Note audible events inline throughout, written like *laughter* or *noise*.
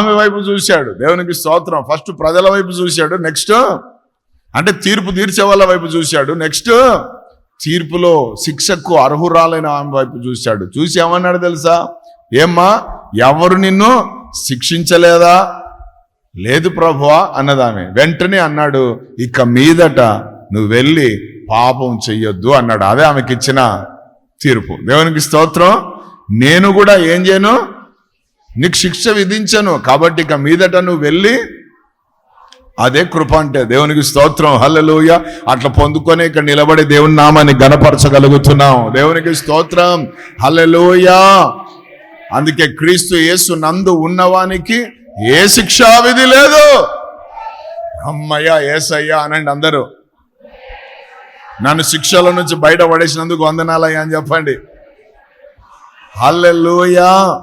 ఆమె వైపు చూశాడు. దేవునికి స్తోత్రం. ఫస్ట్ ప్రజల వైపు చూశాడు. నెక్స్ట్ అంటే తీర్పు తీర్చే వాళ్ళ వైపు చూశాడు. నెక్స్ట్ తీర్పులో శిక్షకు అర్హురాలైన ఆమె వైపు చూశాడు. చూసి ఏమన్నాడు తెలుసా? ఏమ్మా ఎవరు నిన్ను శిక్షించలేదా? లేదు ప్రభువా అన్నదామె. వెంటనే అన్నాడు ఇక మీదట నువ్వు వెళ్ళి పాపం చెయ్యొద్దు అన్నాడు. అదే ఆమెకి ఇచ్చిన తీర్పు. దేవునికి స్తోత్రం. నేను కూడా ఏం చేయను? నీకు శిక్ష విధించను కాబట్టి ఇక మీదట నువ్వు వెళ్ళి అదే కృప అంటే దేవునికి స్తోత్రం హల్లలోయ. అట్లా పొందుకొని ఇక్కడ నిలబడి దేవుని నామాన్ని గనపరచగలుగుతున్నాం దేవునికి స్తోత్రం హల్లలోయ. అందుకే క్రీస్తు యేసు నందు ఉన్నవానికి ఏ శిక్షా విధి లేదు. అమ్మయ్యా ఏసయ్యా అనండి అందరూ. నన్ను శిక్షల నుంచి బయట పడేసినందుకు వందనాలయ్యా అని చెప్పండి. హల్లెలూయా.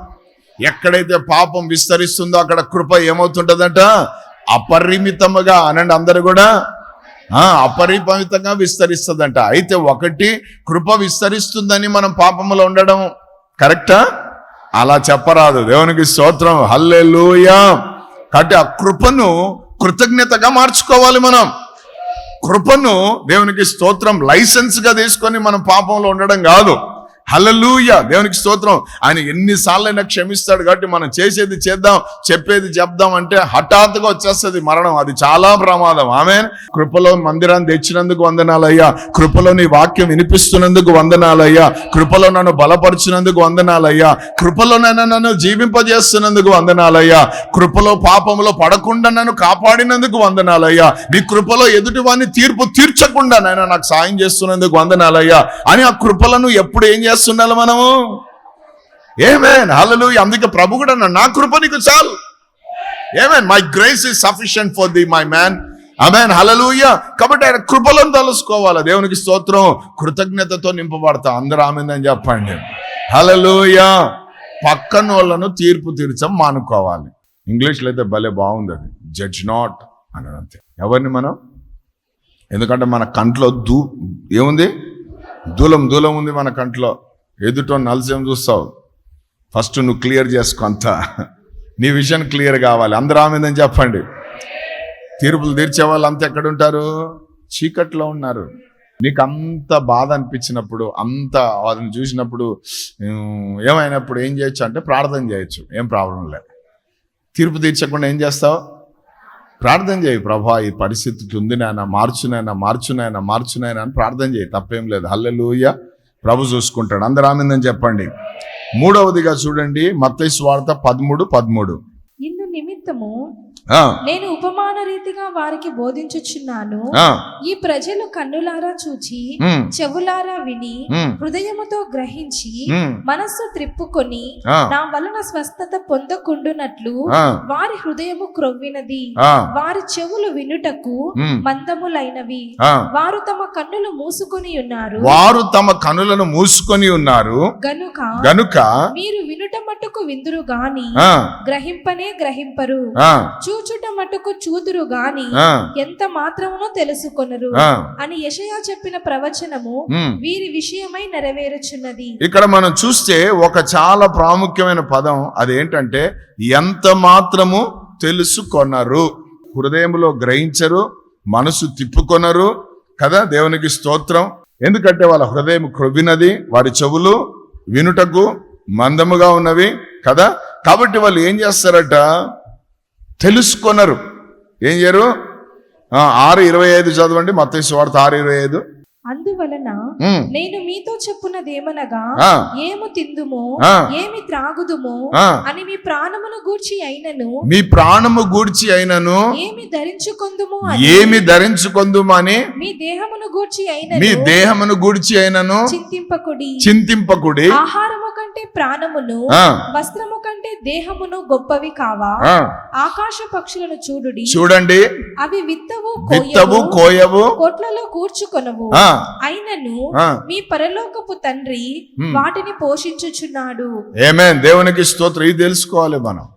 ఎక్కడైతే పాపం విస్తరిస్తుందో అక్కడ కృప ఏమవుతుంటుందంట? అపరిమితముగా అనండి అందరు కూడా. అపరిమితంగా విస్తరిస్తుందంట. అయితే ఒకటి కృప విస్తరిస్తుందని మనం పాపములో ఉండడం కరెక్టా? అలా చెప్పరాదు. దేవునికి స్తోత్రం. హల్లెలూయా. కాబట్టి ఆ కృపను కృతజ్ఞతగా మార్చుకోవాలి మనం. కృపను దేవునికి స్తోత్రం లైసెన్స్గా తీసుకొని మనం పాపంలో ఉండడం కాదు. హల్లెలూయా. దేవునికి స్తోత్రం. ఆయన ఎన్నిసార్లైనా క్షమిస్తాడు కాబట్టి మనం చేసేది చేద్దాం చెప్పేది చెప్దాం అంటే హఠాత్తుగా వచ్చేస్తుంది మరణం. అది చాలా ప్రమాదం. ఆమె కృపలో మందిరాన్ని తెచ్చినందుకు వందనాలయ్యా. కృపలో నీ వాక్యం వినిపిస్తున్నందుకు వందనాలయ్యా. కృపలో నన్ను బలపరిచినందుకు వందనాలయ్యా. కృపలో నన్ను నన్ను జీవింపజేస్తున్నందుకు వందనాలయ్యా. కృపలో పాపములో పడకుండా నన్ను కాపాడినందుకు వందనాలయ్యా. నీ కృపలో ఎదుటి వాడిని తీర్పు తీర్చకుండా నాయన నాకు సాయం చేస్తున్నందుకు వందనాలయ్యా. అని ఆ కృపలను ఎప్పుడు ఏం చేస్తుండాలి మనము? ఏమే హల్లలు అందుకే ప్రభు కూడా నా కృప నీకు చాలు. Amen my grace is sufficient for the my man amen hallelujah కాబట్టి ఆయన కృపలను తలుసుకోవాలి. దేవునికి స్తోత్రం. కృతజ్ఞతతో నింపబడతా. అందరూ ఆమెందని చెప్పండి. హలలుయ పక్కన వాళ్ళను తీర్పు తీర్చం మానుకోవాలి. ఇంగ్లీష్లో అయితే భలే బాగుంది అది. జడ్జ్ నాట్ అని అంతే. ఎవరిని మనం? ఎందుకంటే మన కంట్లో దూ ఏముంది? దూలం దూలం ఉంది మన కంట్లో. ఎదుటో నలసేం చూస్తావు? ఫస్ట్ నువ్వు క్లియర్ చేసుకో అంతా. నీ విజన్ క్లియర్ కావాలి. అందరూ ఆమెదని చెప్పండి. తీర్పులు తీర్చే వాళ్ళు అంత ఎక్కడుంటారు చీకట్లో ఉన్నారు. నీకు అంత బాధ అనిపించినప్పుడు అంత వాళ్ళని చూసినప్పుడు ఏమైనప్పుడు ఏం చేయొచ్చు అంటే ప్రార్థన చేయొచ్చు. ఏం ప్రాబ్లం లే తీర్పు తీర్చకుండా ఏం చేస్తావు? ప్రార్థన చేయి. ప్రభా ఈ పరిస్థితి ఉందినైనా ఉంది నాయన మార్చునైనా మార్చునైనా మార్చునైనా అని ప్రార్థన చేయి. తప్పేం లేదు. హల్లెలూయ. ప్రభు చూసుకుంటాడు. అందరూ ఆమెందని చెప్పండి. మూడవదిగా చూడండి. మత్తయి వార్త పదమూడు పదమూడు. నిమిత్తము నేను ఉపమాన రీతిగా వారికి బోధించుచున్నాను. ఈ ప్రజలు కన్నులారా చూచి చెవులారా విని హృదయముతో గ్రహించి మనస్సు త్రిప్పుకొని నా వలన స్వస్థత పొందకుండునట్లు వారి హృదయము క్రొవ్వినది. వారి చెవులు వినుటకు మందములైనవి. వారు తమ కన్నులు మూసుకొని ఉన్నారు. వారు తమ కనులను మూసుకొని ఉన్నారు. గనుక గనుక మీరు వినుట మట్టుకు విందురు గాని గ్రహింపనే గ్రహింపరు. ఆ, చూచుట మట్టుకు చూదురు గాని ఎంత మాత్రమునో తెలుసుకొనరు అని యెషయా చెప్పిన ప్రవచనము. వీరి విషయమై నెరవేరుచున్నది. ఇక్కడ మనం చూస్తే ఒక చాలా ప్రాముఖ్యమైన పదం అదేంటంటే ఎంత మాత్రము తెలుసుకొనరు. హృదయంలో గ్రహించరు మనసు తిప్పుకొనరు కదా దేవునికి స్తోత్రం. ఎందుకంటే వాళ్ళ హృదయం క్రొవ్వినది వారి చెవులు వినుటకు మందముగా ఉన్నవి కదా. కాబట్టి వాళ్ళు ఏం చేస్తారట? తెలుసుకొనరు. ఏం చేయరు? ఆరు ఇరవై ఐదు చదవండి మత వార్త ఆరు ఇరవై ఐదు. అందువలన నేను మీతో చెప్పున్నదేమనగా ఆ, ఏము తిందుమో. ఏమి త్రాగుదుమో. అని మీ ప్రాణమును గూర్చి అయినను మీ ప్రాణము గూర్చి అయినను ఏమి ధరించుకొందుము అని ఏమి ధరించుకొందుమని మీ దేహమును గూర్చి మీ అయినను దేహమును గూర్చి అయినను చింతింపకుడి చింతింపకుడి ఆహారము కంటే ప్రాణమును వస్త్రము కంటే దేహమును గొప్పవి కావా? ఆకాశ పక్షులను చూడుడి. చూడండి. అవి విత్తవు విత్తవు కోయవు కొట్లలో కూర్చుకొనవు. అయినను. మీ పరలోకపు తండ్రి. వాటిని పోషించుచున్నాడు. ఏమే దేవునికి స్తోత్రం. ఇది తెలుసుకోవాలి మనం.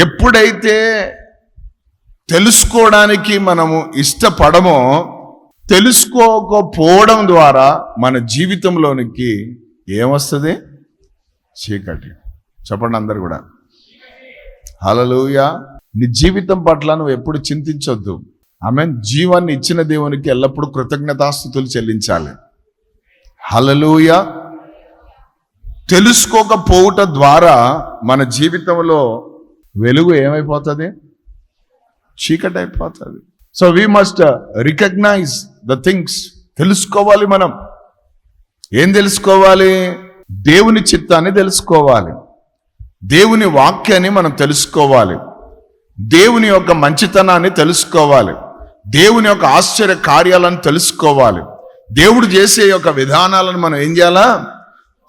ఎప్పుడైతే తెలుసుకోవడానికి మనము ఇష్టపడమో తెలుసుకోకపోవడం ద్వారా మన జీవితంలోనికి ఏమొస్తుంది? చీకటి చెప్పండి అందరు కూడా. హలలుయా నీ జీవితం పట్ల నువ్వు ఎప్పుడు చింతించొద్దు. ఆమె జీవాన్ని ఇచ్చిన దేవునికి ఎల్లప్పుడూ కృతజ్ఞతాస్థుతులు చెల్లించాలి. హలలుయ తెలుసుకోకపోవుట ద్వారా మన జీవితంలో వెలుగు ఏమైపోతుంది? చీకటి అయిపోతుంది so we must recognise the things తెలుసుకోవాలి మనం. ఏం తెలుసుకోవాలి? దేవుని చిత్తాన్ని తెలుసుకోవాలి. దేవుని వాక్యాన్ని మనం తెలుసుకోవాలి. దేవుని యొక్క మంచితనాన్ని తెలుసుకోవాలి. దేవుని యొక్క ఆశ్చర్య కార్యాలను తెలుసుకోవాలి. దేవుడు చేసే యొక్క విధానాలను మనం ఏం చేయాలా?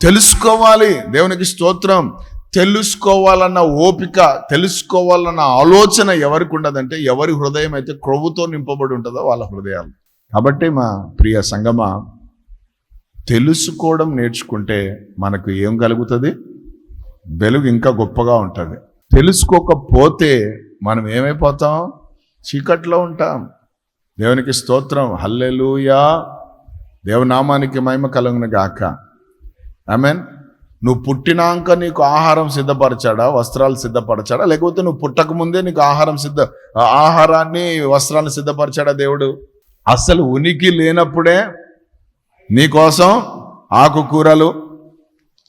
తెలుసుకోవాలి. దేవునికి స్తోత్రం. తెలుసుకోవాలన్న ఓపిక తెలుసుకోవాలన్న ఆలోచన ఎవరికి ఉండదంటే ఎవరి హృదయం అయితే క్రొవ్వుతో నింపబడి ఉంటుందో వాళ్ళ హృదయాలు. కాబట్టి మా ప్రియ సంగమ తెలుసుకోవడం నేర్చుకుంటే మనకు ఏం కలుగుతుంది? వెలుగు ఇంకా గొప్పగా ఉంటుంది. తెలుసుకోకపోతే మనం ఏమైపోతాం? చీకట్లో ఉంటాం. దేవునికి స్తోత్రం. హల్లెలూయా. దేవనామానికి మహిమ కలుగును గాక. మీన్ నువ్వు పుట్టినాక నీకు ఆహారం సిద్ధపరచాడా? వస్త్రాలు సిద్ధపరచాడా? లేకపోతే నువ్వు పుట్టక ముందే నీకు ఆహారం సిద్ధ ఆహారాన్ని వస్త్రాన్ని సిద్ధపరచాడా దేవుడు? అసలు ఉనికి లేనప్పుడే నీకోసం ఆకుకూరలు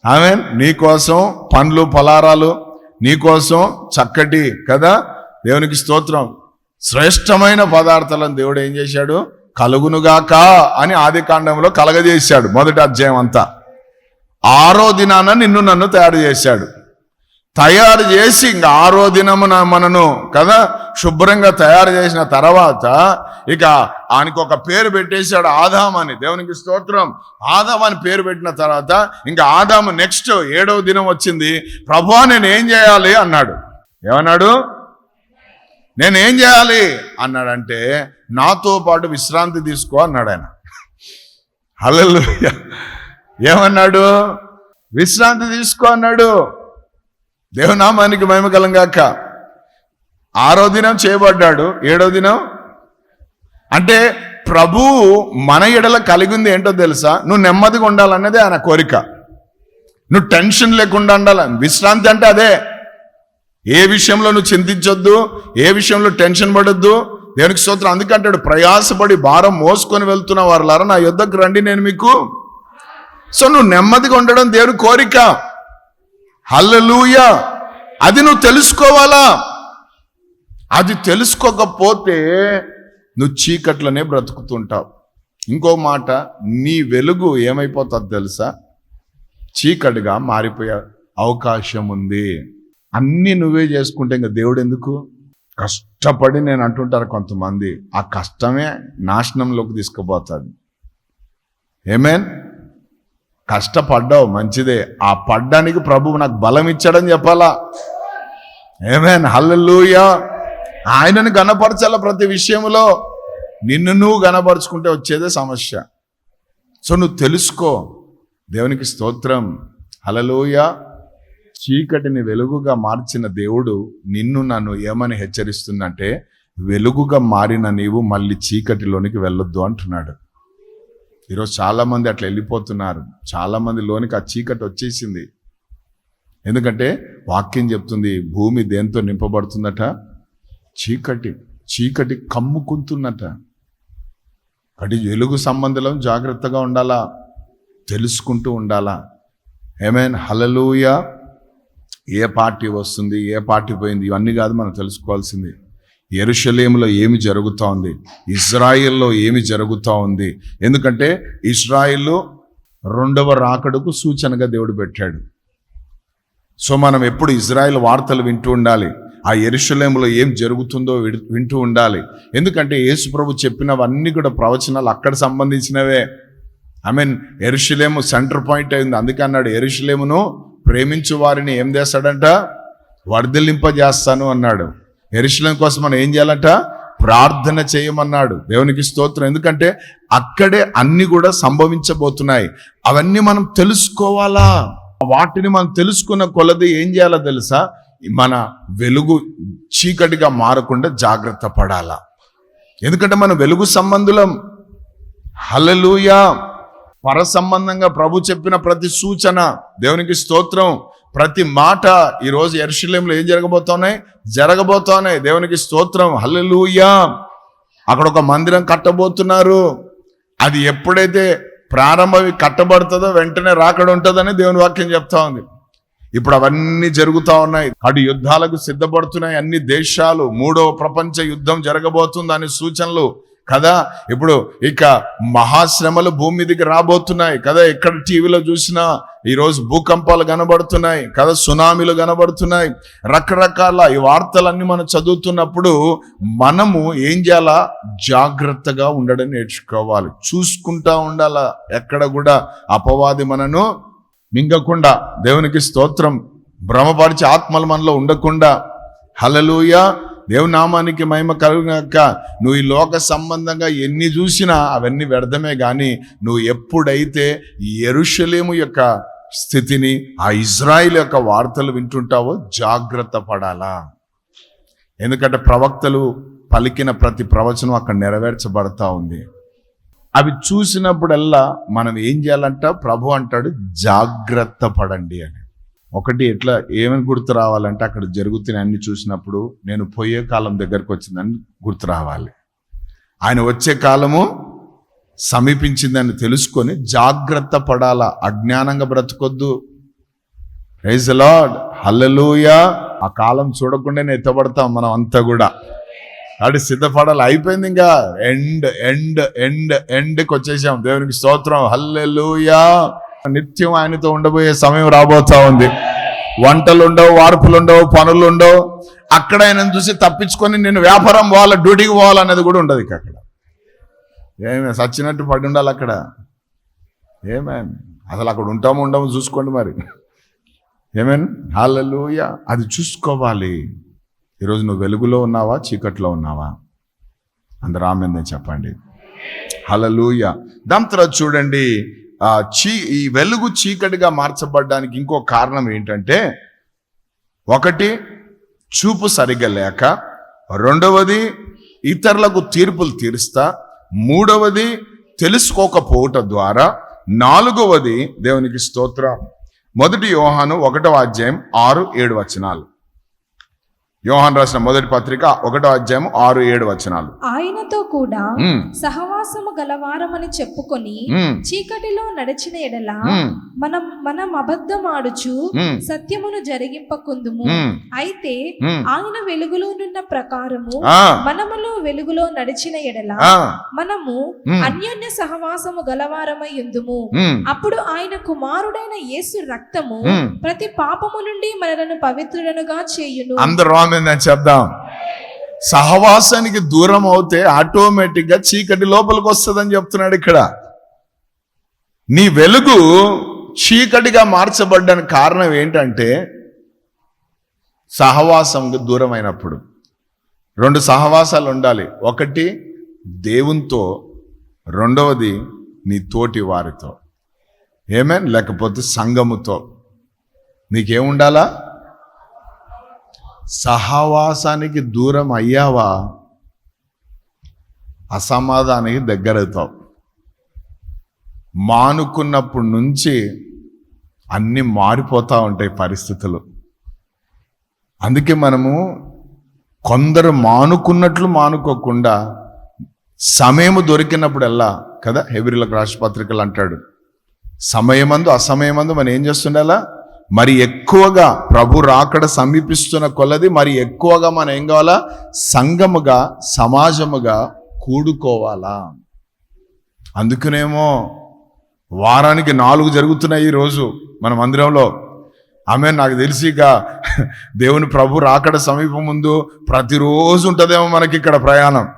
ఆమె నీకోసం పండ్లు పలారాలు నీకోసం చక్కటి కదా? దేవునికి స్తోత్రం. శ్రేష్టమైన పదార్థాలను దేవుడు ఏం చేశాడు? కలుగునుగాక అని ఆది కాండంలో కలగజేశాడు మొదటి అధ్యాయం అంతా. ఆరో దినాన నిన్ను నన్ను తయారు చేశాడు. తయారు చేసి ఇంకా ఆరో దినమున మనను కదా శుభ్రంగా తయారు చేసిన తర్వాత ఇక ఆయనకు ఒక పేరు పెట్టేశాడు ఆదాం అని. దేవునికి స్తోత్రం. ఆదాం అని పేరు పెట్టిన తర్వాత ఇంకా ఆదాము నెక్స్ట్ ఏడవ దినం వచ్చింది. ప్రభా నేను ఏం చేయాలి? అన్నాడు. ఏమన్నాడు? నేను ఏం చేయాలి? అన్నాడంటే నాతో పాటు విశ్రాంతి తీసుకో అన్నాడు ఆయన. హలో ఏమన్నాడు? విశ్రాంతి తీసుకో అన్నాడు. దేవనామానికి మహిమకలం గాక ఆరో దినం చేయబడ్డాడు. ఏడో దినం? అంటే ప్రభు మన ఎడల కలిగింది ఏంటో తెలుసా? నువ్వు నెమ్మదిగా ఉండాలన్నదే ఆయన కోరిక. నువ్వు టెన్షన్ లేకుండా ఉండాలి. విశ్రాంతి అంటే అదే. ఏ విషయంలో నువ్వు చింతించొద్దు ఏ విషయంలో టెన్షన్ పడొద్దు. దేవునికి స్తోత్రం. అందుకంటాడు ప్రయాసపడి భారం మోసుకొని వెళ్తున్న వారులారా నా యుద్ధకు రండి నేను మీకు. సో నువ్వు నెమ్మదిగా ఉండడం దేవుని కోరిక. హల్లెలూయ. అది నువ్వు తెలుసుకోవాలా? అది తెలుసుకోకపోతే నువ్వు చీకట్లోనే బ్రతుకుతుంటావు. ఇంకో మాట నీ వెలుగు ఏమైపోతుంది తెలుసా? చీకటిగా మారిపోయే అవకాశం ఉంది. అన్నీ నువ్వే చేసుకుంటే ఇంకా దేవుడు ఎందుకు? కష్టపడి నేను అంటుంటారు కొంతమంది ఆ కష్టమే నాశనంలోకి తీసుకుపోతుంది. ఏమేన్ కష్టపడ్డావు మంచిదే. ఆ పడ్డానికి ప్రభువు నాకు బలం ఇచ్చాడని చెప్పాలా? ఏమేన్ హల్లెలూయా ఆయనను గనపరచాల ప్రతి విషయంలో? నిన్ను నువ్వు గనపరుచుకుంటే వచ్చేదే సమస్య. సో నువ్వు తెలుసుకో. దేవునికి స్తోత్రం. హలలోయ చీకటిని వెలుగుగా మార్చిన దేవుడు నిన్ను నన్ను ఏమని హెచ్చరిస్తుందంటే వెలుగుగా మారిన నీవు మళ్ళీ చీకటిలోనికి వెళ్ళొద్దు అంటున్నాడు. ఈరోజు చాలామంది అట్లా వెళ్ళిపోతున్నారు. చాలామంది లోనికి ఆ చీకటి వచ్చేసింది. ఎందుకంటే వాక్యం చెప్తుంది భూమి దేంతో నింపబడుతుందట? చీకటి చీకటి కమ్ముకుంటున్నట అటు వెలుగు సంబంధం జాగ్రత్తగా ఉండాలా? తెలుసుకుంటూ ఉండాలా? ఏమైనా హలలుయ ఏ పార్టీ వస్తుంది ఏ పార్టీ పోయింది ఇవన్నీ కాదు మనం తెలుసుకోవాల్సింది. ఎరుషలేములో ఏమి జరుగుతూ ఉంది? ఇజ్రాయిల్లో ఏమి జరుగుతూ ఉంది? ఎందుకంటే ఇజ్రాయిల్లో రెండవ రాకడకు సూచనగా దేవుడు పెట్టాడు. సో మనం ఎప్పుడు ఇజ్రాయెల్ వార్తలు వింటూ ఉండాలి. ఆ ఎరుషలేములో ఏం జరుగుతుందో వింటూ ఉండాలి. ఎందుకంటే యేసు ప్రభు చెప్పినవన్నీ కూడా ప్రవచనాలు అక్కడ సంబంధించినవే. ఐ మీన్ ఎరుషలేము సెంటర్ పాయింట్ అయింది. అందుకే అన్నాడు ఎరుషలేమును ప్రేమించు వారిని ఏం చేస్తాడంట? వర్ధిల్లింపజేస్తాను అన్నాడు. ఎరుషలేం కోసం మనం ఏం చేయాలంట? ప్రార్థన చేయమన్నాడు. దేవునికి స్తోత్రం. ఎందుకంటే అక్కడే అన్ని కూడా సంభవించబోతున్నాయి. అవన్నీ మనం తెలుసుకోవాలా? వాటిని మనం తెలుసుకున్న కొలది ఏం చేయాలో తెలుసా? మన వెలుగు చీకటిగా మారకుండా జాగ్రత్త పడాలా. ఎందుకంటే మన వెలుగు సంబంధులం. హల్లెలూయా. పర సంబంధంగా ప్రభు చెప్పిన ప్రతి సూచన. దేవునికి స్తోత్రం. ప్రతి మాట ఈరోజు ఎరుశల్యంలో ఏం జరగబోతున్నాయి? జరగబోతున్నాయి. దేవునికి స్తోత్రం. హల్లెలూయా. అక్కడ ఒక మందిరం కట్టబోతున్నారు. అది ఎప్పుడైతే ప్రారంభం కట్టబడుతుందో వెంటనే రాకడ ఉంటుందని దేవుని వాక్యం చెప్తా ఉంది. ఇప్పుడు అవన్నీ జరుగుతా ఉన్నాయి. అటు యుద్ధాలకు సిద్ధపడుతున్నాయి అన్ని దేశాలు. మూడవ ప్రపంచ యుద్ధం జరగబోతుందని సూచనలు కదా? ఇప్పుడు ఇక మహాశ్రమలు భూమి మీదకి రాబోతున్నాయి కదా? ఎక్కడ టీవీలో చూసినా ఈరోజు భూకంపాలు కనబడుతున్నాయి కదా? సునామీలు కనబడుతున్నాయి. రకరకాల ఈ వార్తలన్నీ మనం చదువుతున్నప్పుడు మనము ఏం చేయాలా? జాగ్రత్తగా ఉండడం నేర్చుకోవాలి. చూసుకుంటా ఉండాలా. ఎక్కడ కూడా అపవాది మనను మింగకుండా. దేవునికి స్తోత్రం. భ్రమపరిచే ఆత్మలు మనలో ఉండకుండా. హలలుయా దేవునామానికి మహిమ కలుగాక నువ్వు ఈ లోక సంబంధంగా ఎన్ని చూసినా అవన్నీ వ్యర్థమే కానీ నువ్వు ఎప్పుడైతే ఎరుషలేము యొక్క స్థితిని ఆ ఇజ్రాయిల్ యొక్క వార్తలు వింటుంటావో జాగ్రత్త పడాలా. ఎందుకంటే ప్రవక్తలు పలికిన ప్రతి ప్రవచనం అక్కడ నెరవేర్చబడతా ఉంది. అవి చూసినప్పుడల్లా మనం ఏం చేయాలంట? ప్రభు అంటాడు జాగ్రత్త పడండి అని. ఒకటి ఎట్లా ఏమని గుర్తు రావాలంటే అక్కడ జరుగుతున్న అన్ని చూసినప్పుడు నేను పోయే కాలం దగ్గరకు వచ్చిందని గుర్తు రావాలి. ఆయన వచ్చే కాలము సమీపించిందని తెలుసుకొని జాగ్రత్త పడాలా. అజ్ఞానంగా బ్రతకొద్దు. రైజ్ లాడ్ హల్లలుయా ఆ కాలం చూడకుండానే ఎత్తబడతాం మనం అంతా కూడా. అది సిద్ధపడాలి. అయిపోయింది ఇంకా. ఎండ్ ఎండ్ ఎండ్ ఎండ్కి వచ్చేసాం. దేవునికి స్తోత్రం. హల్లెలుయా నిత్యం ఆయనతో ఉండబోయే సమయం రాబోతా ఉంది. వంటలు ఉండవు వార్పులు ఉండవు పనులు ఉండవు అక్కడ ఆయన చూసి తప్పించుకొని నేను వ్యాపారం పోవాలా డ్యూటీకి పోవాలనేది కూడా ఉండదు ఇక అక్కడ. ఏమే సచ్చినట్టు పడి ఉండాలి అక్కడ. ఏమే అసలు అక్కడ ఉంటాము ఉండము చూసుకోండి మరి. ఏమేన్ హాలూయ అది చూసుకోవాలి. ఈరోజు నువ్వు వెలుగులో ఉన్నావా చీకట్లో ఉన్నావా? అందరూ ఆమెందని చెప్పండి. హలలుయ దాని తర్వాత చూడండి. చీ ఈ వెలుగు చీకటిగా మార్చబడడానికి ఇంకో కారణం ఏంటంటే ఒకటి చూపు సరిగ్గా లేక రెండవది ఇతరులకు తీర్పులు తీరుస్తా మూడవది తెలుసుకోకపోవట ద్వారా నాలుగవది దేవునికి స్తోత్రం. మొదటి యోహాను ఒకటవ అధ్యాయం ఆరు ఏడు వచనాలు. యోహాన్ రాసిన మొదటి పత్రిక ఒకటో అధ్యాయం ఆరు ఏడు వచనాలు. ఆయనతో కూడా సహవాసము గలవారమని చెప్పుకొని చీకటిలో నడిచిన ఎడల మనం మనం అబద్ధమాడుచు ఉమ్, సత్యమును జరిగింపకుందుము. అయితే. ఆయన వెలుగులోనున్న ప్రకారము ఆ, మనములో వెలుగులో నడిచిన ఎడల మనము అన్యోన్య సహవాసము గలవారమై ఉందుము. అప్పుడు ఆయన కుమారుడైన యేసు రక్తము. ప్రతి పాపము నుండి మనలను పవిత్రులనుగా చేయును. అందరూ ఉందని చెప్దాం. సహవాసానికి దూరం అవుతే ఆటోమేటిక్గా చీకటి లోపలికి వస్తుందని చెప్తున్నాడు ఇక్కడ. నీ వెలుగు చీకటిగా మార్చబడ్డానికి కారణం ఏంటంటే సహవాసంకి దూరమైనప్పుడు. రెండు సహవాసాలు ఉండాలి. ఒకటి దేవునితో రెండవది నీ తోటి వారితో. ఏమేం లేకపోతే సంఘముతో. నీకేముండాలా? సహవాసానికి దూరం అయ్యావా? అసమాధానికి దగ్గరవుతావు. మానుకున్నప్పటి నుంచి అన్నీ మారిపోతూ ఉంటాయి పరిస్థితులు. అందుకే మనము కొందరు మానుకున్నట్లు మానుకోకుండా సమయము దొరికినప్పుడల్లా కదా హెబ్రిలకు రాష్ట్ర పత్రికలు అంటాడు. సమయమందు అసమయమందు మనం ఏం చేస్తుండాలా? మరి ఎక్కువగా ప్రభు రాకడ సమీపిస్తున్న కొలది మరి ఎక్కువగా మనం ఏం కావాలా? సంఘముగా సమాజముగా కూడుకోవాలా. అందుకనేమో వారానికి నాలుగు జరుగుతున్నాయి ఈరోజు మన మందిరంలో. ఆమె నాకు తెలిసి ఇక దేవుని ప్రభు రాకడ సమీపం ముందు ప్రతిరోజు ఉంటుందేమో మనకి ఇక్కడ ప్రయాణం.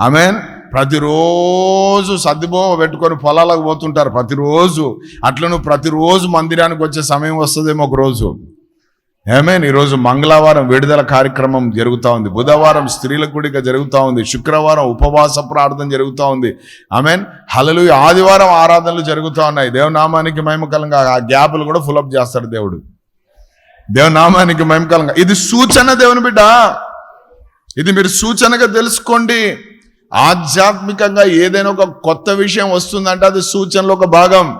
ఆమెన్? ప్రతిరోజు సర్దిబో పెట్టుకొని పొలాలకు పోతుంటారు ప్రతిరోజు. అట్లను ప్రతిరోజు మందిరానికి వచ్చే సమయం వస్తుందేమో ఒక రోజు ఏమేన్? ఈరోజు మంగళవారం విడుదల కార్యక్రమం జరుగుతూ ఉంది. బుధవారం స్త్రీల కూడిక జరుగుతూ ఉంది. శుక్రవారం ఉపవాస ప్రార్థన జరుగుతూ ఉంది. ఆమెన్? హలలు ఆదివారం ఆరాధనలు జరుగుతూ ఉన్నాయి. దేవనామానికి మేమకలంగా ఆ గ్యాపులు కూడా ఫులప్ చేస్తాడు దేవుడు. దేవనామానికి మేమకలంగా ఇది సూచన దేవుని బిడ్డ. ఇది మీరు సూచనగా తెలుసుకోండి. ఆధ్యాత్మికంగా ఏదైనా ఒక కొత్త విషయం వస్తుందంటే అది సూచనలో ఒక భాగం.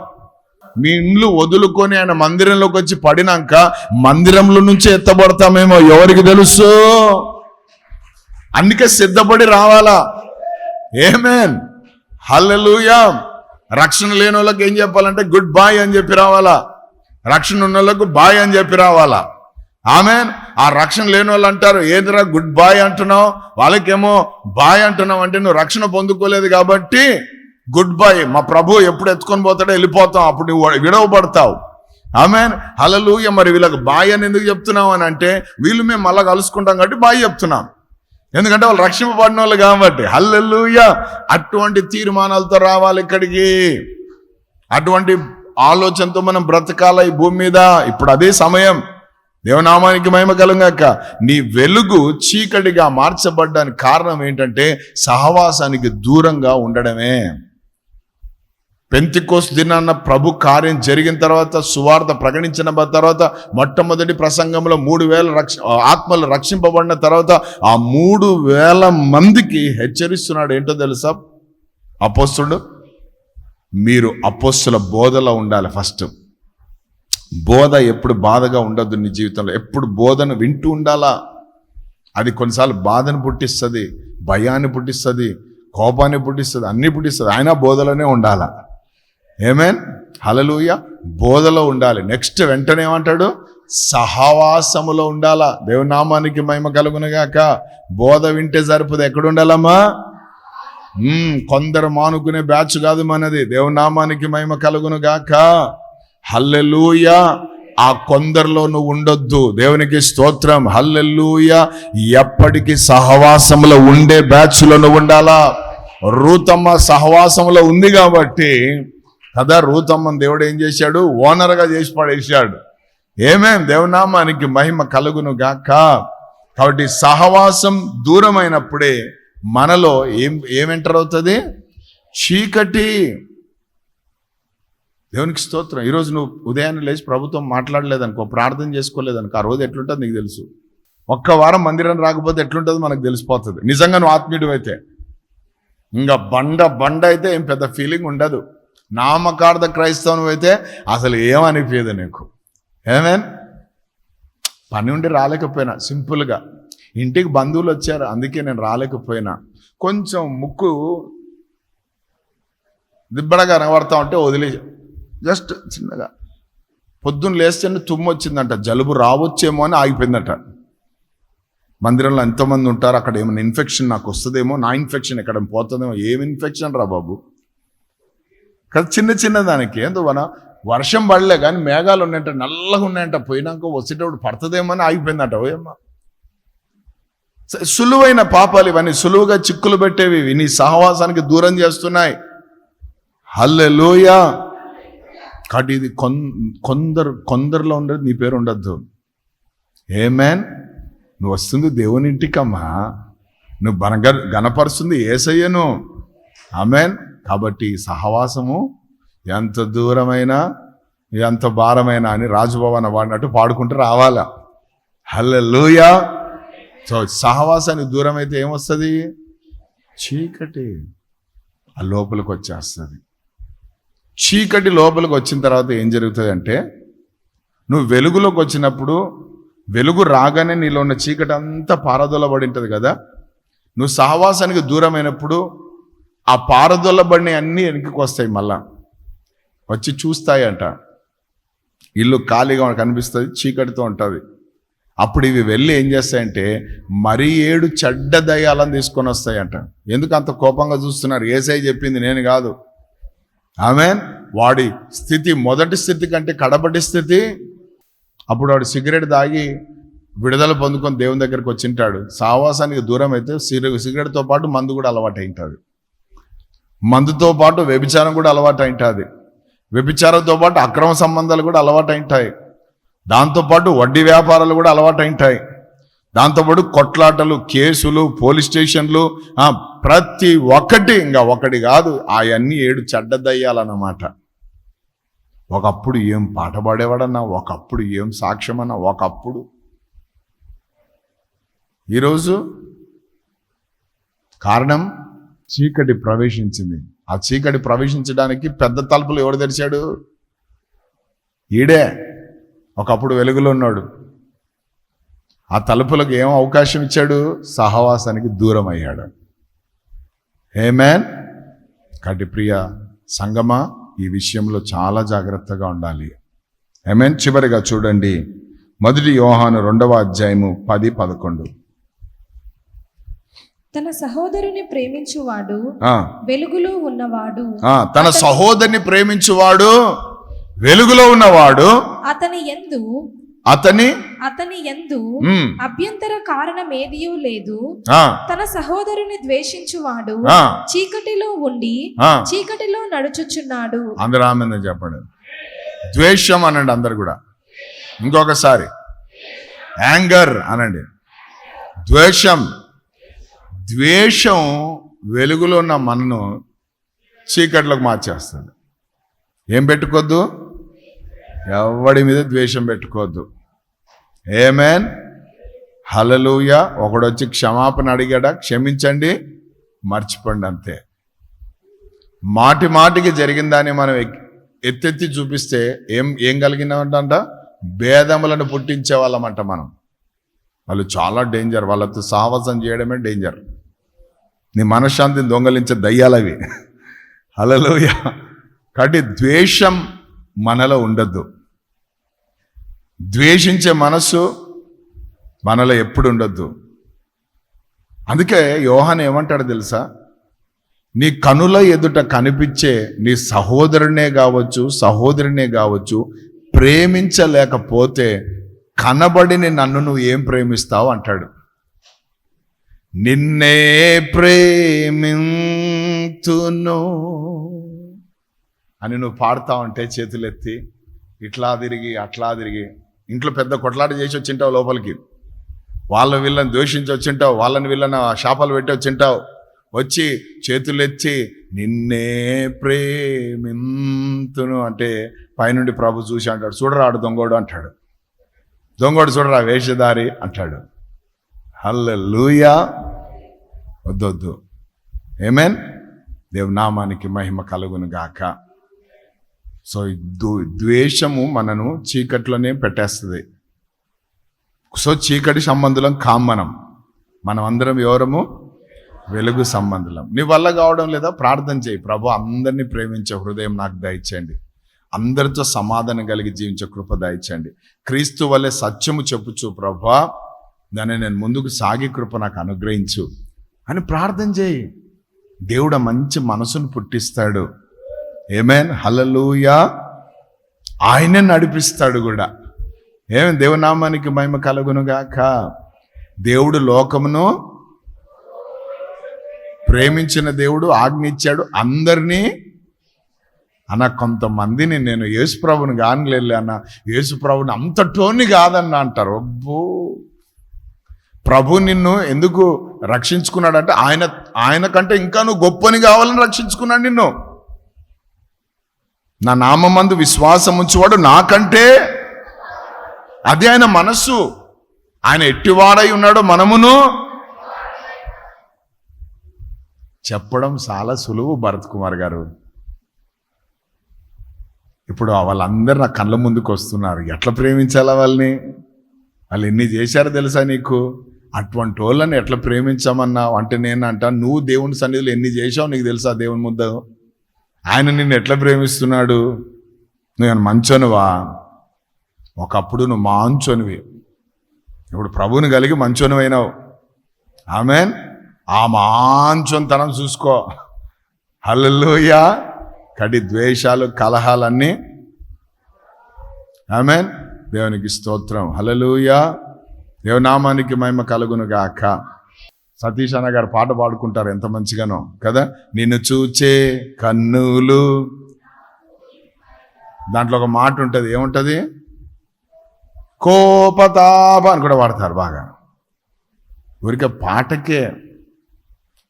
మీ ఇండ్లు వదులుకొని ఆయన మందిరంలోకి వచ్చి పడినాక మందిరంలో నుంచి ఎత్తబడతామేమో ఎవరికి తెలుసు? అందుకే సిద్ధపడి రావాలా? ఏమేన్ హల్లెలూయా రక్షణ లేని వాళ్ళకి ఏం చెప్పాలంటే గుడ్ బాయ్ అని చెప్పి రావాలా? రక్షణ ఉన్న వాళ్ళకు బాయ్ అని చెప్పి రావాలా? ఆమె ఆ రక్షణ లేని వాళ్ళు అంటారు ఏందిరా గుడ్ బాయ్ అంటున్నావు? వాళ్ళకేమో బాయ్ అంటున్నావు అంటే నువ్వు రక్షణ పొందుకోలేదు కాబట్టి గుడ్ బాయ్ మా ప్రభు ఎప్పుడు ఎత్తుకొని పోతాడో వెళ్ళిపోతాం అప్పుడు నువ్వు విడవబడతావు. ఆమె హలలుయ మరి వీళ్ళకి బాయ్ అని ఎందుకు చెప్తున్నావు అని అంటే వీళ్ళు మేము మళ్ళా కలుసుకుంటాం కాబట్టి బాయ్ చెప్తున్నాం. ఎందుకంటే వాళ్ళు రక్షింపబడిన వాళ్ళు కాబట్టి. హల్లెల్లుయ అటువంటి తీర్మానాలతో రావాలి ఇక్కడికి. అటువంటి ఆలోచనతో మనం బ్రతకాల ఈ భూమి మీద? ఇప్పుడు అదే సమయం. దేవనామానికి మహిమ కలంగాక నీ వెలుగు చీకటిగా మార్చబడ్డానికి కారణం ఏంటంటే సహవాసానికి దూరంగా ఉండడమే. పెంతికోస్ దినాన్న ప్రభు కార్యం జరిగిన తర్వాత సువార్త ప్రకటించిన తర్వాత మొట్టమొదటి ప్రసంగంలో మూడు వేల రక్ష ఆత్మలు రక్షింపబడిన తర్వాత ఆ మూడు వేల మందికి హెచ్చరిస్తున్నాడు. ఏంటో తెలుసా? అపోస్తుడు మీరు అపోస్తుల బోధలో ఉండాలి ఫస్ట్. బోధ ఎప్పుడు బాధగా ఉండదు నీ జీవితంలో. ఎప్పుడు బోధను వింటూ ఉండాలా? అది కొన్నిసార్లు బాధను పుట్టిస్తుంది భయాన్ని పుట్టిస్తుంది కోపాన్ని పుట్టిస్తుంది అన్ని పుట్టిస్తుంది. అయినా బోధలోనే ఉండాలా? ఏమేన్ హలలుయ బోధలో ఉండాలి. నెక్స్ట్ వెంటనే ఏమంటాడు? సహవాసములో ఉండాలా? దేవునామానికి మహిమ కలుగునగాక. బోధ వింటే సరిపోదు. ఎక్కడ ఉండాలమ్మా కొందరు మానుకునే బ్యాచ్ కాదు మనది. దేవునామానికి మహిమ కలుగునుగాక. హల్లెలూయ. ఆ కొందరిలో నువ్వు ఉండొద్దు. దేవునికి స్తోత్రం. హల్లెలూయ. ఎప్పటికీ సహవాసంలో ఉండే బ్యాచ్లో నువ్వు ఉండాలా? రూతమ్మ సహవాసంలో ఉంది కాబట్టి కదా రూతమ్మని దేవుడు ఏం చేశాడు? ఓనర్గా చేసి పడేశాడు. ఏమేం? దేవునామానికి మహిమ కలుగును గాక. కాబట్టి సహవాసం దూరమైనప్పుడే మనలో ఏం ఏం ఎంటర్ అవుతుంది చీకటి దేవునికి స్తోత్రం. ఈరోజు నువ్వు ఉదయాన్నే లేచి ప్రభుత్వం మాట్లాడలేదనుకో ప్రార్థన చేసుకోలేదనుకో ఆ రోజు ఎట్లుంటుంది నీకు తెలుసు? ఒక్క వారం మందిరం రాకపోతే ఎట్లుంటుందో మనకు తెలిసిపోతుంది. నిజంగా నువ్వు ఆత్మీయుడు అయితే. ఇంకా బండ బండ అయితే ఏం పెద్ద ఫీలింగ్ ఉండదు. నామకార్థ క్రైస్తవం అయితే అసలు ఏమనిపించదు నీకు. ఏమేన్ పని ఉండి రాలేకపోయినా సింపుల్గా ఇంటికి బంధువులు వచ్చారు అందుకే నేను రాలేకపోయినా. కొంచెం ముక్కు దిబ్బడగా కనబడతా ఉంటే వదిలే జస్ట్ చిన్నగా. పొద్దున్న లేస్తే తుమ్ము వచ్చిందంట జలుబు రావచ్చేమో అని ఆగిపోయిందట. మందిరంలో ఎంతోమంది ఉంటారు అక్కడ ఏమైనా ఇన్ఫెక్షన్ నాకు వస్తుందేమో నా ఇన్ఫెక్షన్ ఎక్కడ పోతుందేమో ఏం ఇన్ఫెక్షన్ రా బాబు? కదా చిన్న చిన్న దానికి ఎందువన వర్షం పడలే కానీ మేఘాలు ఉన్నాయంట నల్లగా ఉన్నాయంట పోయినాక వచ్చేటప్పుడు పడుతుందేమో అని ఆగిపోయిందట. ఓయమ్మ. సులువైన పాపాలు ఇవన్నీ సులువుగా చిక్కులు పెట్టేవి నీ సహవాసానికి దూరం చేస్తున్నాయి. హల్లెలూయా. కాబట్టి ఇది కొన్ కొందరు కొందరిలో ఉండదు నీ పేరు ఉండద్దు. ఏమేన్? నువ్వు వస్తుంది దేవుని ఇంటికమ్మా. నువ్వు బనగ గనపరుస్తుంది ఏసయ్యను. ఆమెన్. కాబట్టి సహవాసము ఎంత దూరమైనా ఎంత భారమైనా అని రాజుభవన వాడినట్టు పాడుకుంటూ రావాలా? హల్లెలూయా. సో సహవాసానికి దూరం అయితే ఏమొస్తుంది? చీకటి. ఆ లోపలికి వచ్చేస్తుంది చీకటి లోపలికి వచ్చిన తర్వాత ఏం జరుగుతుంది అంటే నువ్వు వెలుగులోకి వచ్చినప్పుడు వెలుగు రాగానే నీలో ఉన్న చీకటి అంతా పారదొలబడి ఉంటుంది కదా? నువ్వు సహవాసానికి దూరమైనప్పుడు ఆ పారదొలబడిన అన్నీ వెనక్కి వస్తాయి మళ్ళా. వచ్చి చూస్తాయంట ఇల్లు ఖాళీగా కనిపిస్తుంది చీకటితో ఉంటుంది. అప్పుడు ఇవి వెళ్ళి ఏం చేస్తాయంటే మరీ ఏడు చెడ్డ దయ్యాలను తీసుకొని వస్తాయంట. ఎందుకు అంత కోపంగా చూస్తున్నారు? ఏసై చెప్పింది నేను కాదు. ఆమె వాడి స్థితి మొదటి స్థితి కంటే కడపటి స్థితి అప్పుడు వాడు సిగరెట్ తాగి విడుదల పొందుకొని దేవుని దగ్గరికి వచ్చింటాడు సావాసానికి దూరం అయితే సిగరెట్తో పాటు మందు కూడా అలవాటు అయింటాడు మందుతో పాటు వ్యభిచారం కూడా అలవాటు అయింటుంది వ్యభిచారంతో పాటు అక్రమ సంబంధాలు కూడా అలవాటు అయింటాయి దాంతోపాటు వడ్డీ వ్యాపారాలు కూడా అలవాటు అయింటాయి దాంతోపాటు కొట్లాటలు కేసులు పోలీస్ స్టేషన్లు ప్రతి ఒక్కటి ఇంకా ఒకటి కాదు అవన్నీ ఏడు చెడ్డదయ్యాలన్నమాట ఒకప్పుడు ఏం పాట పాడేవాడన్నా ఒకప్పుడు ఏం సాక్ష్యమన్నా ఒకప్పుడు. ఈరోజు కారణం చీకటి ప్రవేశించింది. ఆ చీకటి ప్రవేశించడానికి పెద్ద తలుపులు ఎవడు తెరిచాడు? ఈడే. ఒకప్పుడు వెలుగులో ఉన్నాడు. ఆ తలుపులకు ఏం అవకాశం ఇచ్చాడు? సహవాసానికి దూరం అయ్యాడు ఏమేన్ కాబట్టి ప్రియ సంగమా ఈ విషయంలో చాలా జాగ్రత్తగా ఉండాలి. ఏమేన్ చివరిగా చూడండి. మొదటి యోహాను రెండవ అధ్యాయము పది పదకొండు. తన సహోదరుని ప్రేమించువాడు వెలుగులో ఉన్నవాడు. తన సహోదరిని ప్రేమించువాడు వెలుగులో ఉన్నవాడు అతని ఎందు అతని అతని ఎందు అభ్యంతర కారణం ఏదియూ లేదు. తన సహోదరుని ద్వేషించువాడు చీకటిలో ఉండి. చీకటిలో నడుచుచున్నాడు. అందరూ ఆమె చెప్పండి. ద్వేషం అనండి అందరు కూడా. ఇంకొకసారి. యాంగర్ అనండి. ద్వేషం. ద్వేషం వెలుగులో ఉన్న మనను చీకట్లోకి మార్చేస్తుంది. ఏం పెట్టుకోవద్దు ఎవడి మీద ద్వేషం పెట్టుకోవద్దు ఏమేన్ హలలుయ ఒకడొచ్చి క్షమాపణ అడిగాడా క్షమించండి మర్చిపోండి అంతే. మాటి మాటికి జరిగిందాన్ని మనం ఎత్తెత్తి చూపిస్తే ఏం ఏం కలిగినామంట భేదములను పుట్టించే వాళ్ళమంట మనం. వాళ్ళు చాలా డేంజర్ వాళ్ళతో సాహసం చేయడమే డేంజర్ నీ మనశ్శాంతిని దొంగలించే దయ్యాలవి హలలోయ *laughs* కాబట్టి ద్వేషం మనలో ఉండద్దు. ద్వేషించే మనస్సు మనలో ఎప్పుడు ఉండొద్దు. అందుకే యోహాన్ ఏమంటాడు తెలుసా? నీ కనుల ఎదుట కనిపించే నీ సహోదరునే కావచ్చు సహోదరునే కావచ్చు ప్రేమించలేకపోతే కనబడిని నన్ను నువ్వు ఏం ప్రేమిస్తావు అంటాడు. నిన్నే ప్రేమింతును అని నువ్వు పాడుతా ఉంటే చేతులెత్తి ఇట్లా తిరిగి అట్లా తిరిగి ఇంట్లో పెద్ద కొట్లాట చేసి వచ్చింటావు లోపలికి. వాళ్ళ వీళ్ళని ద్వేషించి వచ్చింటావు వాళ్ళని వీళ్ళని శాపాలు పెట్టి వచ్చింటావు. వచ్చి చేతులెచ్చి నిన్నే ప్రేమింతును అంటే పైనుండి ప్రభు చూసి అంటాడు చూడరా ఆడు దొంగోడు అంటాడు. దొంగోడు చూడరా వేషధారి అంటాడు. హల్లూయా వద్దొద్దు. ఏమేన్? దేవునామానికి మహిమ కలుగును గాక సో ఈ దు- ద్వేషము మనను చీకట్లోనే పెట్టేస్తుంది. సో చీకటి సంబంధులం కాం మనం. మనం అందరం ఎవరము? వెలుగు సంబంధులం. నీ వల్ల కావడం లేదా? ప్రార్థన చేయి. ప్రభు అందరినీ ప్రేమించే హృదయం నాకు దయచేయండి. అందరితో సమాధానం కలిగి జీవించే కృప దయచేయండి. క్రీస్తు వల్లే సత్యము చెప్పుచు ప్రభా దాన్ని నేను ముందుకు సాగి కృప నాకు అనుగ్రహించు. అని ప్రార్థన చేయి. దేవుడు మంచి మనసును పుట్టిస్తాడు. ఏమేన్ హలలుయా ఆయనే నడిపిస్తాడు కూడా. ఏమి? దేవునామానికి మహిమ కలుగునుగాక దేవుడు లోకమును ప్రేమించిన దేవుడు ఆజ్ఞ ఇచ్చాడు. అందరినీ అన్న కొంతమందిని నేను యేసుప్రభుని కానలేదు అన్న. యేసుప్రభుని అంతటోని కాదన్న అంటారు. అబ్బో! ప్రభు నిన్ను ఎందుకు రక్షించుకున్నాడంటే ఆయన ఆయన కంటే ఇంకా నువ్వు గొప్పని కావాలని రక్షించుకున్నాడు నిన్ను. నా నామందు విశ్వాసం ఉంచువాడు నాకంటే అది ఆయన మనస్సు. ఆయన ఎట్టివాడై ఉన్నాడో మనమును చెప్పడం చాలా సులువు భరత్ కుమార్ గారు. ఇప్పుడు వాళ్ళందరూ నా కళ్ళ ముందుకు వస్తున్నారు. ఎట్లా ప్రేమించాలా వాళ్ళని? వాళ్ళు ఎన్ని చేశారో తెలుసా నీకు? అటువంటి వాళ్ళని ఎట్లా ప్రేమించామన్నావు? అంటే నేను అంటా నువ్వు దేవుని సన్నిధిలో ఎన్ని చేసావు నీకు తెలుసా దేవుని ముద్ద? ఆయన నిన్ను ఎట్లా ప్రేమిస్తున్నాడు? నువ్వు మంచోనువా? ఒకప్పుడు నువ్వు మాంచోనివి. ఇప్పుడు ప్రభువుని కలిగి మంచోనివైనావు. ఆమెన్? ఆ మాంచొంతనం చూసుకో. హల్లెలూయ. కడి ద్వేషాలు కలహాలన్నీ. ఆమెన్? దేవునికి స్తోత్రం. హల్లెలూయ. దేవనామానికి మహిమ కలుగును గాక సతీష్ అన్న గారు పాట పాడుకుంటారు ఎంత మంచిగానో కదా? నిన్ను చూచే కన్నులు. దాంట్లో ఒక మాట ఉంటుంది ఏముంటుంది? కోపతాప అని కూడా వాడతారు బాగా. ఊరికే పాటకే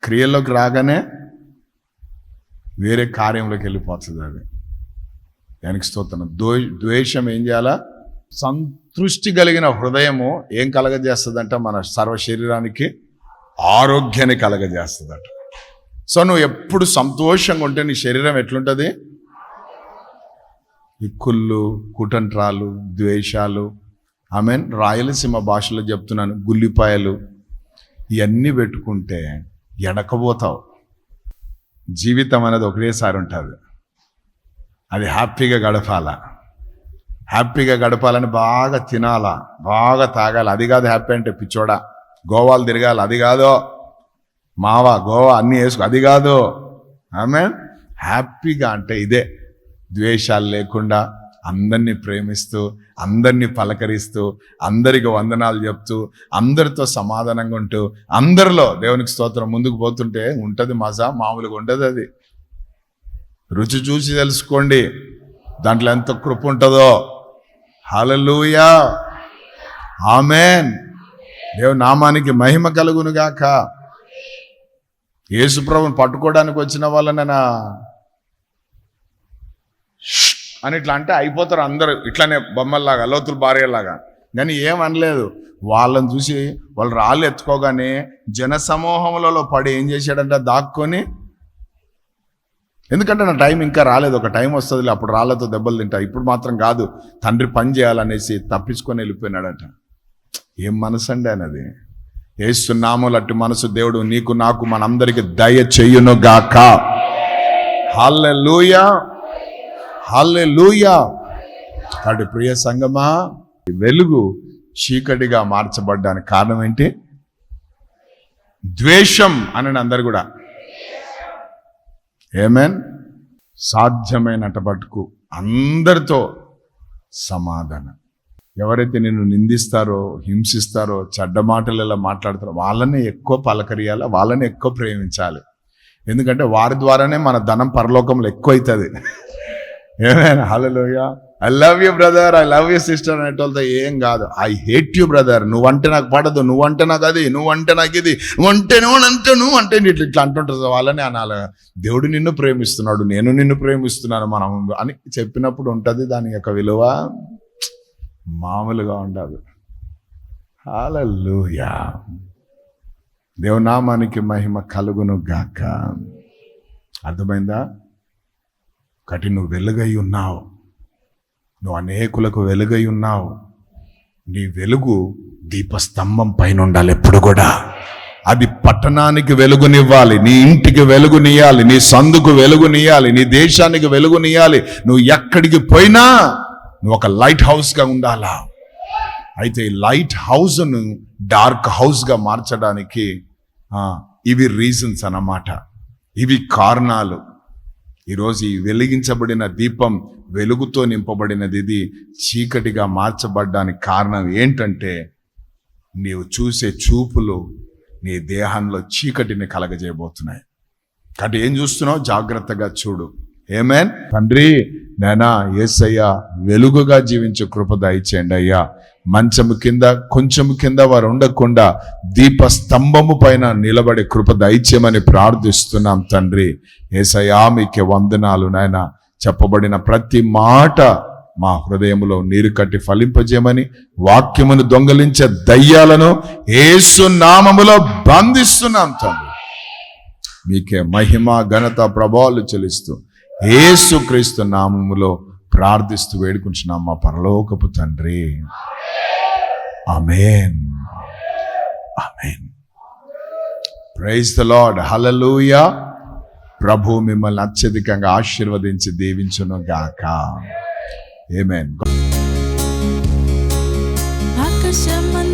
క్రియల్లోకి రాగానే వేరే కార్యంలోకి వెళ్ళిపోతుంది అది. దానికి స్తోత్రం. ద్వే ద్వేషం ఏం చేయాలా? సంతృష్టి కలిగిన హృదయము ఏం కలగజేస్తుందంటే మన సర్వ శరీరానికి? ఆరోగ్యాన్ని కలగజేస్తుందట. సో నువ్వు ఎప్పుడు సంతోషంగా ఉంటే నీ శరీరం ఎట్లుంటుంది? ఇక్కుళ్ళు కుటంట్రాలు ద్వేషాలు ఐ మీన్ రాయలసీమ భాషలో చెప్తున్నాను గుల్లిపాయలు ఇవన్నీ పెట్టుకుంటే ఎడకపోతావు. జీవితం అనేది ఒకటేసారి ఉంటుంది. అది హ్యాపీగా గడపాలా. హ్యాపీగా గడపాలని బాగా తినాలా బాగా తాగాలి. అది కాదు హ్యాపీ అంటే పిచ్చోడా? గోవాలు తిరగాలి. అది కాదు. మావా గోవా అన్నీ వేసుకో. అది కాదు. ఆమె హ్యాపీగా అంటే ఇదే. ద్వేషాలు లేకుండా అందరినీ ప్రేమిస్తూ అందరినీ పలకరిస్తూ అందరికి వందనాలు చెప్తూ అందరితో సమాధానంగా ఉంటూ అందరిలో దేవునికి స్తోత్రం ముందుకు పోతుంటే ఉంటుంది మజా మామూలుగా ఉండదు అది. రుచి చూసి తెలుసుకోండి. దాంట్లో ఎంత కృప ఉంటుందో. Hallelujah amen. దేవుని నామానికి మహిమ కలుగునుగాక యేసుప్రభుని పట్టుకోవడానికి వచ్చిన వాళ్ళనైనా అని ఇట్లా అంటే అయిపోతారు అందరూ. ఇట్లానే బొమ్మల్లాగా లోతులు భార్యలాగా కానీ ఏం అనలేదు. వాళ్ళని చూసి వాళ్ళు రాళ్ళు ఎత్తుకోగానే జన సమూహములలో పడి ఏం చేశాడంటే? దాక్కొని. ఎందుకంటే నా టైం ఇంకా రాలేదు. ఒక టైం వస్తుంది అప్పుడు రాళ్ళతో దెబ్బలు తింటా. ఇప్పుడు మాత్రం కాదు. తండ్రి పని చేయాలనేసి తప్పించుకొని వెళ్ళిపోయినాడంట. ఏం మనసు అండి అనేది ఏస్తున్నాము అట్టి మనసు దేవుడు నీకు నాకు మనందరికి దయ చెయ్యును గాక హల్లెలూయా. హల్లెలూయా. కాబట్టి ప్రియ సంగమా వెలుగు చీకటిగా మార్చబడ్డానికి కారణం ఏంటి? ద్వేషం అని అందరు కూడా. ఏమేన్ సాధ్యమైనట పట్టుకు అందరితో సమాధానం. ఎవరైతే నిన్ను నిందిస్తారో హింసిస్తారో చెడ్డ మాటలు ఎలా మాట్లాడతారో వాళ్ళని ఎక్కువ పలకరియాలి వాళ్ళని ఎక్కువ ప్రేమించాలి. ఎందుకంటే వారి ద్వారానే మన ధనం పరలోకంలో ఎక్కువ అవుతుంది ఏమైనా? హలోయ I love you brother I love you sister అనేటోళ్ళతో ఏం కాదు. ఐ హేట్ యూ బ్రదర్ నువ్వంటే నాకు పడదు నువ్వంటే నాకు అది నువ్వంటే నాకు ఇది నువ్వంటే నువ్వు అంటే నువ్వు అంటే ఇట్లా ఇట్లా అంటుంటుంది వాళ్ళని అనాలి. దేవుడు నిన్ను ప్రేమిస్తున్నాడు నేను నిన్ను ప్రేమిస్తున్నాను మనం అని చెప్పినప్పుడు ఉంటుంది దాని యొక్క విలువ. మామూలుగా ఉండదు. హాలూయా దేవునామానికి మహిమ కలుగును గాక. అర్థమైందా? ఒకటి నువ్వు వెలుగై ఉన్నావు. నువ్వు అనేకులకు వెలుగై ఉన్నావు. నీ వెలుగు దీపస్తంభం పైన ఉండాలి ఎప్పుడు కూడా. అది పట్టణానికి వెలుగునివ్వాలి. నీ ఇంటికి వెలుగునియాలి నీ సందుకు వెలుగునియాలి నీ దేశానికి వెలుగునియాలి నువ్వు ఎక్కడికి పోయినా నువ్వు ఒక లైట్ హౌస్గా ఉండాలా? అయితే లైట్ హౌస్ను డార్క్ హౌస్గా మార్చడానికి ఇవి రీజన్స్ అన్నమాట. ఇవి కారణాలు. ఈరోజు ఈ వెలిగించబడిన దీపం వెలుగుతో నింపబడినది ఇది. చీకటిగా మార్చబడ్డానికి కారణం ఏంటంటే నీవు చూసే చూపులు నీ దేహంలో చీకటిని కలగజేయబోతున్నాయి. కాబట్టి ఏం చూస్తున్నావు? జాగ్రత్తగా చూడు. ఏమేన్ తండ్రి నేనా ఏసయ్యా వెలుగుగా జీవించే కృప దయచేయండి అయ్యా. మంచము కింద కొంచెము కింద వారు ఉండకుండా దీప స్తంభము పైన నిలబడే కృప దయచేయమని ప్రార్థిస్తున్నాం తండ్రి. ఏసయ్యా మీకే వందనాలు నాయన. చెప్పబడిన ప్రతి మాట మా హృదయంలో నీరు కట్టి ఫలింపజేయమని వాక్యమును దొంగలించే దయ్యాలను ఏసు నామములో బంధిస్తున్నాం తండ్రి. మీకే మహిమ ఘనత ప్రభావాలు చెల్లిస్తూ యేసుక్రీస్తు నామములో ప్రార్థిస్తూ వేడుకుంటున్నాం మా పరలోకపు తండ్రి. Amen amen praise the Lord hallelujah ప్రభు మిమ్మల్ని అత్యధికంగా ఆశీర్వదించి దీవించును గాక. ఏమేన్ ఆకాశమంత